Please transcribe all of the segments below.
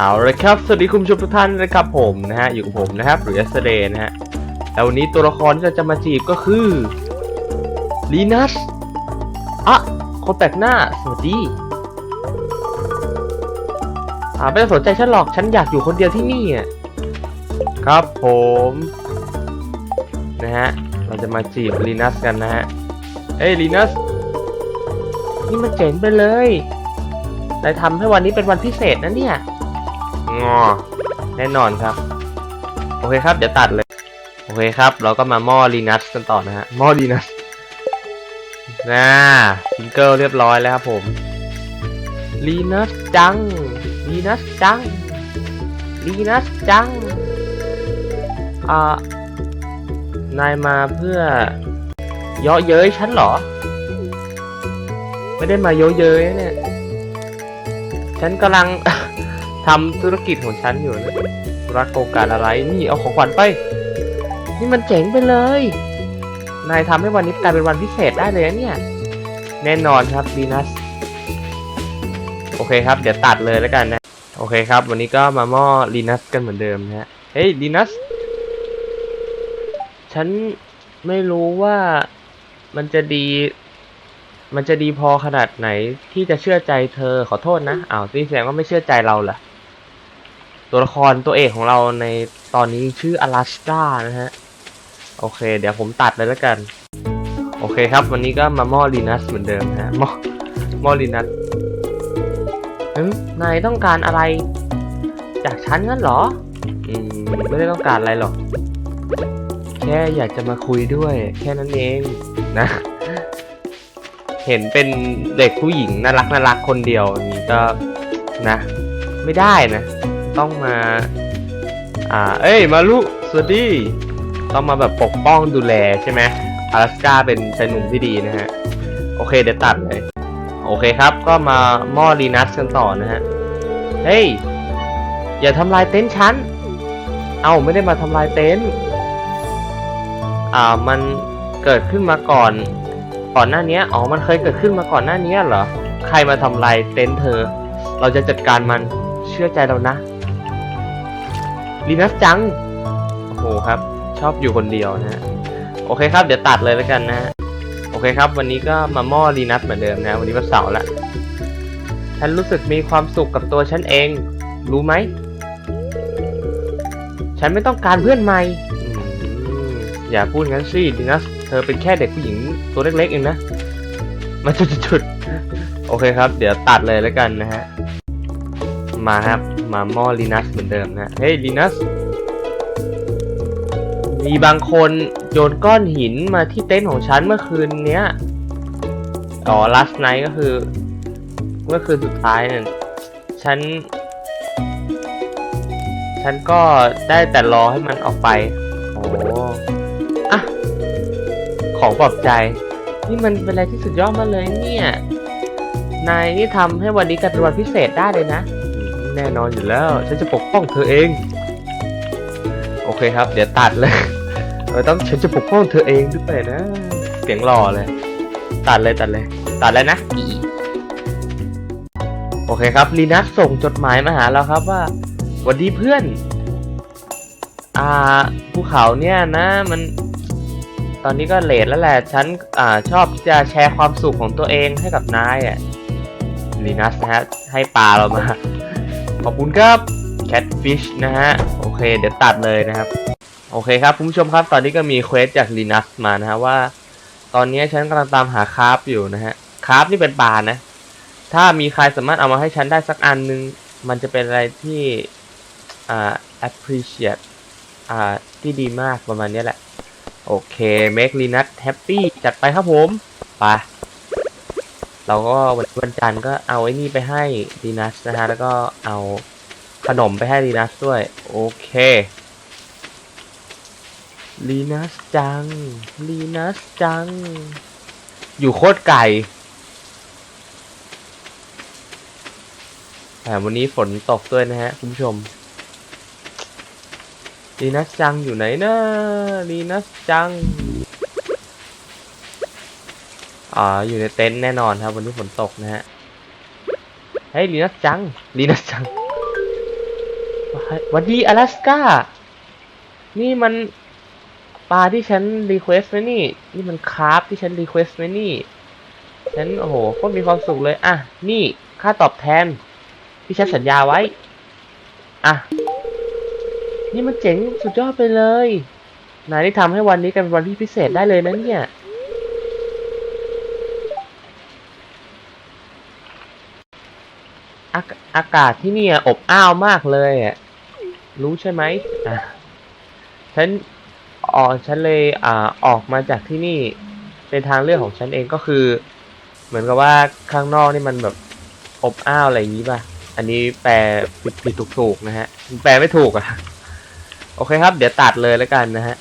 เอาละครับ สวัสดีคุณผู้ชมทุกท่านนะครับผมนะฮะ อยู่กับผมนะครับหรือ yesterday นะฮะ แล้ววันนี้ตัวละครที่เราจะมาจีบก็คือลีนัสอะคนแปลกหน้า สวัสดี อ่าไม่ต้องสนใจฉันหรอก ฉันอยากอยู่คนเดียวที่นี่อะครับผม นะฮะ เราจะมาจีบลีนัสกันนะฮะ เอ้ยลีนัส นี่มันเจ๋งไปเลยได้ทำให้วันนี้เป็นวันพิเศษนะเนี่ย งอ แน่นอนครับ โอเคครับ เดี๋ยวตัดเลย โอเคครับ เราก็มาหม้อลีนัสกันต่อนะฮะหม้อลีนัสน่าซิงเกิลเรียบร้อยแล้วครับผมลีนัสจังลีนัสจังลีนัสจังอ่านายมาเพื่อเยาะเย้ยฉันเหรอ ไม่ได้มาเยาะเย้ยเนี่ย ฉันกำลัง ทำธุรกิจของฉันอยู่นะรักโครงการอะไรนี่เอาของขวัญไป นี่มันเจ๋งไปเลย นายทำให้วันนี้กลายเป็นวันพิเศษได้เลยนะเนี่ย แน่นอนครับดีนัสโอเคครับ เดี๋ยวตัดเลยแล้วกันนะ โอเคครับ วันนี้ก็มาหม้อลีนัสกันเหมือนเดิมนะฮะ เฮ้ยลีนัส ฉันไม่รู้ว่ามันจะดี มันจะดีพอขนาดไหนที่จะเชื่อใจเธอขอโทษนะอ้าวนี่แสดงว่าไม่เชื่อใจเราเหรอ ตัวละครตัวเอกของเราในตอนนี้ชื่ออลาสกานะฮะ โอเค เดี๋ยวผมตัดเลยแล้วกัน โอเคครับ วันนี้ก็มาหม้อลีนัสเหมือนเดิมฮะหม้อหม้อลีนัสนายต้องการอะไร จากฉันงั้นเหรอ อืม ไม่ได้ต้องการอะไรหรอก แค่อยากจะมาคุยด้วย แค่นั้นเองนะ เห็นเป็นเด็กผู้หญิงน่ารักน่ารักคนเดียวนี้ก็นะ ไม่ได้นะ ต้องมา อ่า เอ้ย มาลุสวัสดี ต้องมาแบบปกป้องดูแลใช่ไหมอลาสกาเป็นชายหนุ่มที่ดีนะฮะ โอเคเดี๋ยวตัดเลย โอเคครับ ก็มาม้อรีนัสกันต่อนะฮะ เฮ้ย อย่าทำลายเต็นท์ฉัน เอ้าไม่ได้มาทำลายเต็นท์ อ่า มันเกิดขึ้นมาก่อน ก่อนหน้านี้อ๋อ มันเคยเกิดขึ้นมาก่อนหน้านี้เหรอ ใครมาทำลายเต็นท์เธอ เราจะจัดการมัน เชื่อใจเรานะ ลีนัสจัง โอ้โหครับ ชอบอยู่คนเดียวนะฮะ โอเคครับ เดี๋ยวตัดเลยแล้วกันนะฮะ โอเคครับ วันนี้ก็มาหม้อลีนัสเหมือนเดิมนะ วันนี้วันเสาร์ละ ฉันรู้สึกมีความสุขกับตัวฉันเอง รู้ไหม ฉันไม่ต้องการเพื่อนใหม่ อย่าพูดงั้นสิลีนัสเธอเป็นแค่เด็กผู้หญิงตัวเล็กๆเองนะ มาจุดๆโอเคครับ เดี๋ยวตัดเลยแล้วกันนะฮะ มาครับ มาหม้อลีนัสเหมือนเดิมนะเฮ้ยลีนัสมีบางคนโยนก้อนหินมาที่เต็นท์ของฉันเมื่อคืนเนี้ยอ๋อ last night ก็คือ เมื่อคืนสุดท้ายเนี่ยฉัน ฉันก็ได้แต่รอให้มันออกไป โอ้อะของปลอบใจ นี่มันเป็นอะไรที่สุดยอดมากเลยเนี่ย นายนี่ทำให้วันนี้กลายเป็นวันพิเศษได้เลยนะ แน่นอนอยู่แล้ว ฉันจะปกป้องเธอเอง โอเคครับ เดี๋ยวตัดเลยเออต้องฉันจะปกป้องเธอเองด้วยนะ เสียงหล่อเลย ตัดเลยตัดเลย ตัดแล้วนะ โอเคครับลีนัสส่งจดหมายมาหาเราครับว่าสวัสดีเพื่อน อ่าภูเขาเนี่ยนะ มันตอนนี้ก็เลทแล้วแหละ ฉันอ่าชอบจะแชร์ความสุขของตัวเองให้กับนายอะลีนัสนะฮะให้ปลาเรามา ขอบคุณครับแคทฟิชนะฮะ โอเค เดี๋ยวตัดเลยนะครับ โอเคครับคุณผู้ชมครับ ตอนนี้ก็มีเควสจากลีนัสมานะฮะว่า ตอนนี้ฉันกำลังตามหาคราฟอยู่นะฮะคราฟนี่เป็นปลานะ ถ้ามีใครสามารถเอามาให้ฉันได้สักอันนึง มันจะเป็นอะไรที่ อ่า appreciate อ่า ที่ดีมากประมาณนี้แหละ โอเค make Linus happy จัดไปครับผม ไป เราก็วันจันทร์ก็เอาไอ้นี่ไปให้ลีนัสนะฮะแล้วก็เอาขนมไปให้ลีนัสด้วย โอเคลีนัสจังลีนัสจัง อยู่โคตรไกลแต่วันนี้ฝนตกด้วยนะฮะคุณผู้ชมลีนัสจังอยู่ไหนนะลีนัสจัง อ่าอยู่ในเต็นท์แน่นอนครับวันนี้ฝนตกนะฮะเฮ้ยลีนัสจังลีนัสจังวันดีอลาสกานี่มันปลาที่ฉันรีเควสต์ไหมนี่ นี่มันคาร์ฟที่ฉันรีเควสต์ไหมนี่ ฉันโอ้โหโคตรมีความสุขเลย อะ นี่ค่าตอบแทน ที่ฉันสัญญาไว้ อะ นี่มันเจ๋งสุดยอดไปเลยนายนี่ทำให้วันนี้กลายเป็นวันที่พิเศษได้เลยนะเนี่ย อากาศที่นี่อบอ้าวมากเลยอะรู้ใช่ไหมอะฉันอ๋อฉันเลยอ่าออกมาจากที่นี่เป็นทางเลือกของฉันเองก็คือ เหมือนกับว่าข้างนอกนี่มันแบบอบอ้าวอะไรอย่างนี้ป่ะ อันนี้แปลผิดถูกถูกๆนะฮะ แปลไม่ถูกอะโอเคครับ เดี๋ยวตัดเลยแล้วกันนะฮะ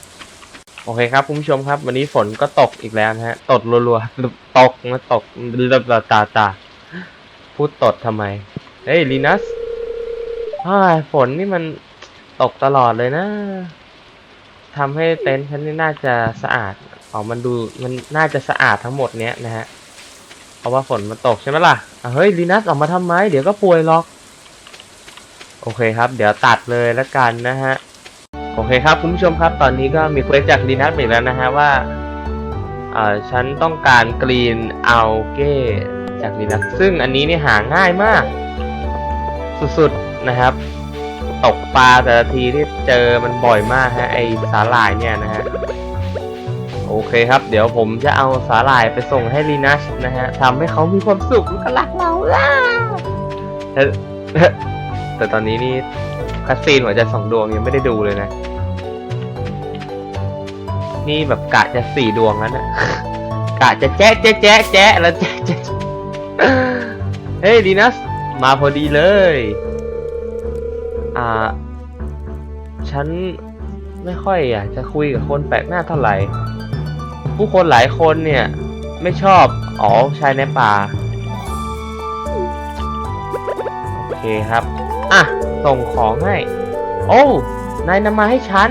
โอเคครับคุณผู้ชมครับ วันนี้ฝนก็ตกอีกแล้วนะฮะ ตดรัวๆ ตกมาตกตาตาตาพูดตดทำไม เฮ้ยลีนัสอ้ยฝนนี่มันตกตลอดเลยนะทำให้เต็นท์ฉันนี่น่าจะสะอาดอ๋อมันดูมันน่าจะสะอาดทั้งหมดเนี้ยนะฮะเพราะว่าฝนมันตกใช่ไหมล่ะเฮ้ยลีนัสออกมาทำไมเดี๋ยวก็ป่วยหรอก โอเคครับ เดี๋ยวตัดเลยแล้วกันนะฮะโอเคครับคุณผู้ชมครับ ตอนนี้ก็มีเควสจากลีนัสอีกแล้วนะฮะว่าเอ่อฉันต้องการกรีนเอัลเก้จากลีนัสซึ่งอันนี้นี่หาง่ายมาก สุดๆนะครับ ตกปลาแต่ละทีที่เจอมันบ่อยมากฮะไอสาหร่ายเนี่ยนะฮะโอเคครับ เดี๋ยวผมจะเอาสาหร่ายไปส่งให้ลีนัสนะฮะทำให้เขามีความสุขแล้วก็รักเราอะแต่แต่ตอนนี้นี่คัสซีนหัวใจสองดวงยังไม่ได้ดูเลยนะ นี่แบบกะจะสี่ดวงแล้วนะกะจะแจ๊ะแจ๊ะแจ๊ะแจ๊ะแล้วแจ๊ะแจ๊ะเฮ้ยลีนัส มาพอดีเลย อ่า ฉันไม่ค่อยอยากจะคุยกับคนแปลกหน้าเท่าไหร่ ผู้คนหลายคนเนี่ย ไม่ชอบอ๋อชายในป่า โอเคครับ อะ ส่งของให้ โอ้นายนำมาให้ฉัน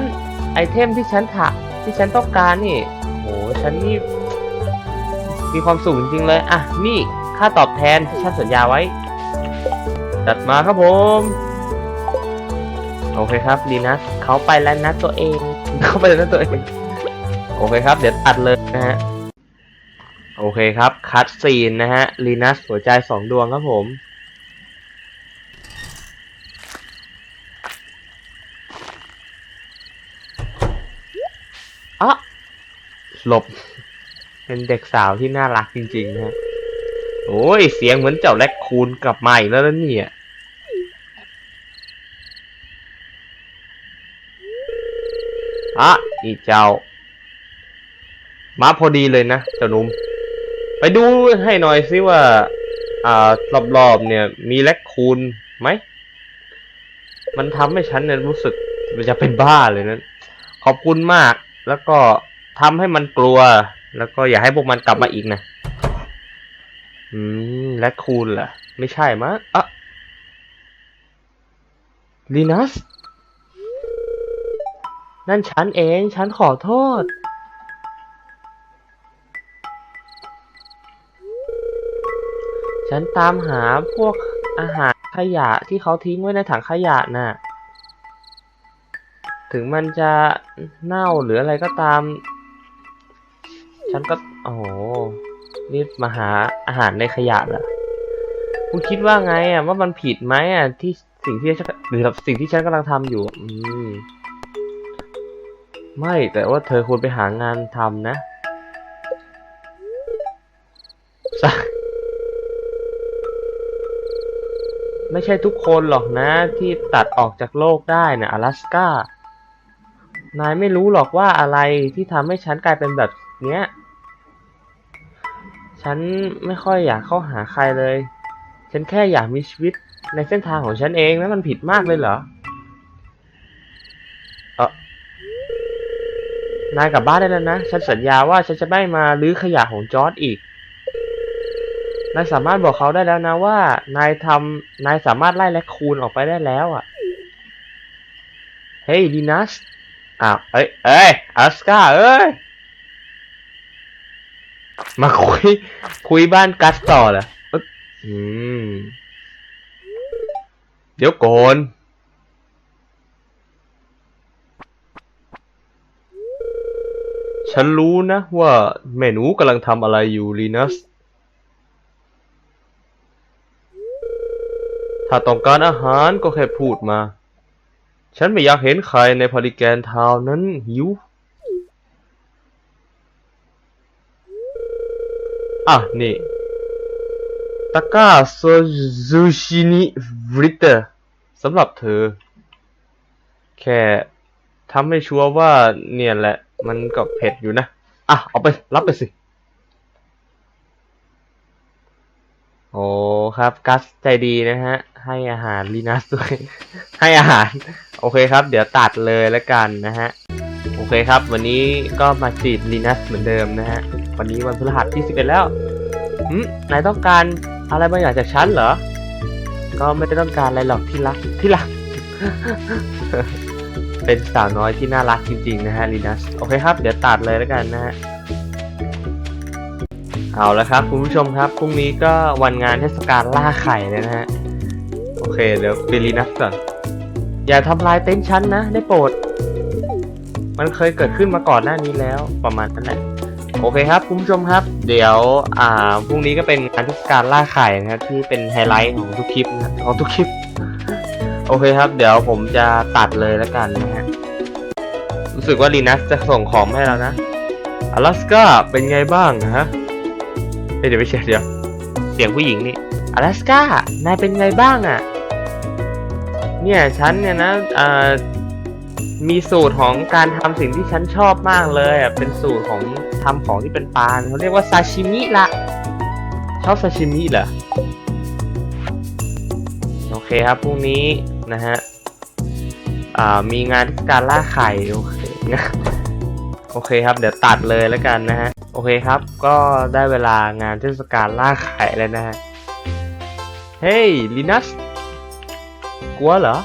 ไอเทมที่ฉันถะที่ฉันต้องการนี่โหฉันนี่มีความสุขจริงๆเลย อะ นี่ค่าตอบแทนที่ฉันสัญญาไว้ จัดมาครับผม โอเคครับลีนัสเขาไปแล้วนะตัวเองเขาไปแล้วนะตัวเอง โอเคครับ เดี๋ยวตัดเลยนะฮะ โอเคครับ คัดซีนนะฮะลีนัสหัวใจสองดวงครับผมอะหลบ เป็นเด็กสาวที่น่ารักจริงๆนะฮะ โอ้ย เสียงเหมือนเจ้าแรคคูนกลับมาอีกแล้วนะเนี่ยอะอีเจ้า มาพอดีเลยนะเจ้านุ่ม ไปดูให้หน่อยสิว่า อ่ารอบๆเนี่ย มีแรคคูนไหม มันทำให้ฉันเนี่ยรู้สึกมันจะเป็นบ้าเลยนะขอบคุณมาก แล้วก็ทำให้มันกลัว แล้วก็อย่าให้พวกมันกลับมาอีกนะ อืมแรคคูนเหรอไม่ใช่มั้งอะลีนัส นั่นฉันเอง ฉันขอโทษ ฉันตามหาพวกอาหารขยะที่เขาทิ้งไว้ในถังขยะน่ะ ถึงมันจะเน่าหรืออะไรก็ตาม ฉันก็ โอ้โห นี่มาหาอาหารในขยะเหรอคุณคิดว่าไงอะว่ามันผิดไหมอะที่สิ่งที่ฉันหรือสิ่งที่ฉันกำลังทำอยู่ อืมไม่แต่ว่าเธอควรไปหางานทำนะสะไม่ใช่ทุกคนหรอกนะที่ตัดออกจากโลกได้นะอลาสกานายไม่รู้หรอกว่าอะไรที่ทำให้ฉันกลายเป็นแบบเนี้ย ฉันไม่ค่อยอยากเข้าหาใครเลย ฉันแค่อยากมีชีวิตในเส้นทางของฉันเองแล้วมันผิดมากเลยเหรอ เออนายกลับบ้านได้แล้วนะ ฉันสัญญาว่าฉันจะไม่มาลื้อขยะของจอร์ดอีก นายสามารถบอกเขาได้แล้วนะว่า นายทำนายสามารถไล่แลคคูนออกไปได้แล้วอะ เฮ้ยดีนัสอ้าวเอ้ยเอ้ยอัสกาเอ้ย มาคุย คุยบ้านกัสต่อเหรออืม เดี๋ยวก่อนฉันรู้นะว่าแม่หนูกำลังทำอะไรอยู่ลีนัส ถ้าต้องการอาหารก็แค่พูดมา ฉันไม่อยากเห็นใครในพาริแกนทาวนั้นหิว อะ นี่ตะกร้าโซซูชินิฟริเตอร์สำหรับเธอ แค่ทำให้ชัวร์ว่าเนี่ยแหละ มันก็เผ็ดอยู่นะ อะ เอาไป รับไปสิ โอ้ครับ กัสใจดีนะฮะ ให้อาหารลีนัสด้วย ให้อาหาร โอเคครับ เดี๋ยวตัดเลยแล้วกันนะฮะ โอเคครับ วันนี้ก็มาจีบลีนัสเหมือนเดิมนะฮะ วันนี้วันพฤหัสที่ 11 แล้วหืมนายต้องการอะไรบางอย่างจากฉันเหรอ ก็ไม่ได้ต้องการอะไรหรอกที่รักที่รัก เป็นสาวน้อยที่น่ารักจริงๆนะฮะลีนัส โอเคครับ เดี๋ยวตัดเลยแล้วกันนะฮะ เอาละครับคุณผู้ชมครับ พรุ่งนี้ก็วันงานเทศกาลล่าไข่เลยนะฮะ โอเค เดี๋ยวไปลีนัสก่อน อย่าทำลายเต็นท์ฉันนะ ได้โปรด มันเคยเกิดขึ้นมาก่อนหน้านี้แล้วประมาณนั้นแหละ โอเคครับคุณผู้ชมครับ เดี๋ยวอ่าพรุ่งนี้ก็เป็นงานเทศกาลล่าไข่นะครับที่เป็นไฮไลท์ของทุกคลิปนะของทุกคลิป โอเคครับ เดี๋ยวผมจะตัดเลยแล้วกันนะฮะรู้สึกว่าลีนัสจะส่งของให้เรานะอลาสกาเป็นไงบ้างฮะเเดี๋ยวไม่ใช่เดี๋ยวเสียงผู้หญิงนี่อลาสกานายเป็นไงบ้างอะ่ะ เนี่ยฉันเนี่ยนะอ่า มีสูตรของการทำสิ่งที่ฉันชอบมากเลยอะเป็นสูตรของทำของที่เป็นปลาเขาเรียกว่าซาชิมิละชอบซาชิมิเหรอโอเคครับพรุ่งนี้นะฮะอ่ามีงานเทศกาลล่าไข่โอเคโอเคครับ เดี๋ยวตัดเลยแล้วกันนะฮะ โอเคครับ ก็ได้เวลางานเทศกาลล่าไข่แล้วนะฮะ เฮ้ยลินัสกลัวเหรอ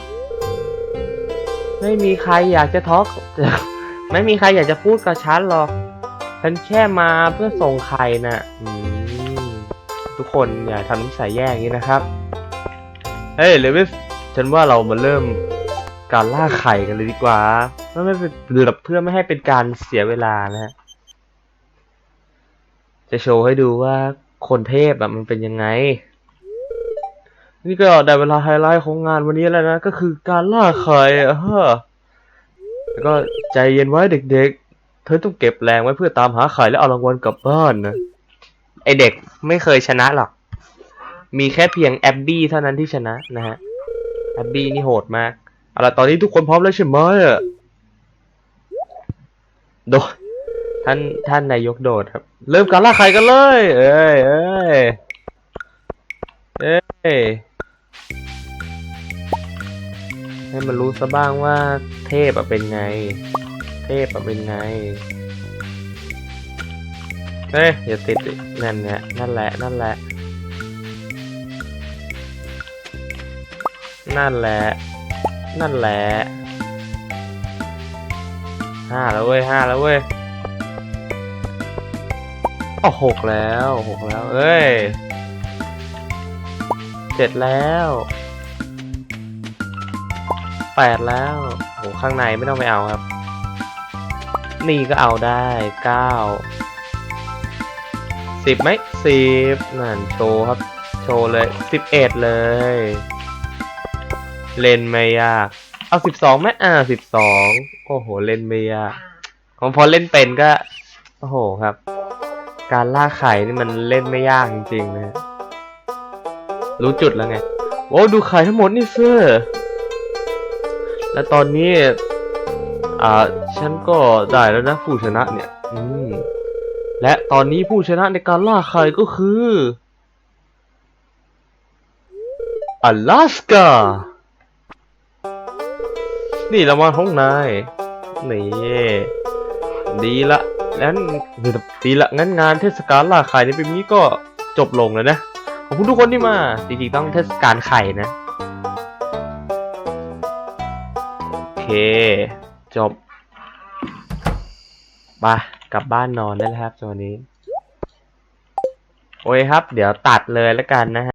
ไม่มีใครอยากจะทอกไม่มีใครอยากจะพูดกับฉันหรอก ฉันแค่มาเพื่อส่งไข่น่ะทุกคนอย่าทำนิสัยแย่อย่างนี้นะครับ เฮ้ยเลวิส ฉันว่าเรามาเริ่มการล่าไข่กันเลยดีกว่าเพื่อไม่เป็นเพื่อไม่ให้เป็นการเสียเวลานะฮะ จะโชว์ให้ดูว่าคนเทพอะมันเป็นยังไง นี่ก็ได้เวลาไฮไลท์ของงานวันนี้แล้วนะ ก็คือการล่าไข่อะฮะแล้วก็ใจเย็นไว้เด็กๆ เธอต้องเก็บแรงไว้เพื่อตามหาไข่และเอารางวัลกลับบ้านนะ ไอเด็กไม่เคยชนะหรอก มีแค่เพียงแอบบี้เท่านั้นที่ชนะนะฮะ แอบบี้นี่โหดมาก เอาล่ะตอนนี้ทุกคนพร้อมแล้วใช่ไหมอะโดดท่านท่านนายกโดดครับ เริ่มการล่าไข่กันเลย เอ้ยเอ้ยเอ้ย ให้มันรู้ซะบ้างว่าเทพอะเป็นไง เทพอะเป็นไงเฮ้ยอย่าติดนั่นเนี่ยนั่นแหละ นั่นแหละ นั่นแหละ นั่นแหละห้าแล้วเว้ยห้าแล้วเว้ยอ๋อหกแล้วหกแล้ว เอ้ยเจ็ดแล้ว แปดแล้วโหข้างในไม่ต้องไปเอาครับ นี่ก็เอาได้เก้าสิบไหมสิบนั่นโชว์ครับ โชว์เลยสิบเอ็ดเลย เล่นไม่ยาก เอาสิบสองไหมอ่าสิบสองโอ้โห เล่นไม่ยากของพอเล่นเป็นก็ โอ้โหครับ การล่าไข่นี่มันเล่นไม่ยากจริงๆนะ รู้จุดแล้วไง โอ้ดูไข่ทั้งหมดนี่เสื้อ และตอนนี้ อ่า ฉันก็ได้แล้วนะผู้ชนะเนี่ย อืม และตอนนี้ผู้ชนะในการล่าไข่ก็คืออลาสกา นี่รางวัลของนาย นี่ ดีละ งั้นดีละ งั้นงานเทศกาลล่าไข่ในปีนี้ก็จบลงแล้วนะ ขอบคุณทุกคนที่มา จริงๆต้องเทศกาลไข่นะ จบไปกลับบ้านนอนได้แล้วครับสวัสดีโอเคครับ เดี๋ยวตัดเลยแล้วกันนะฮะ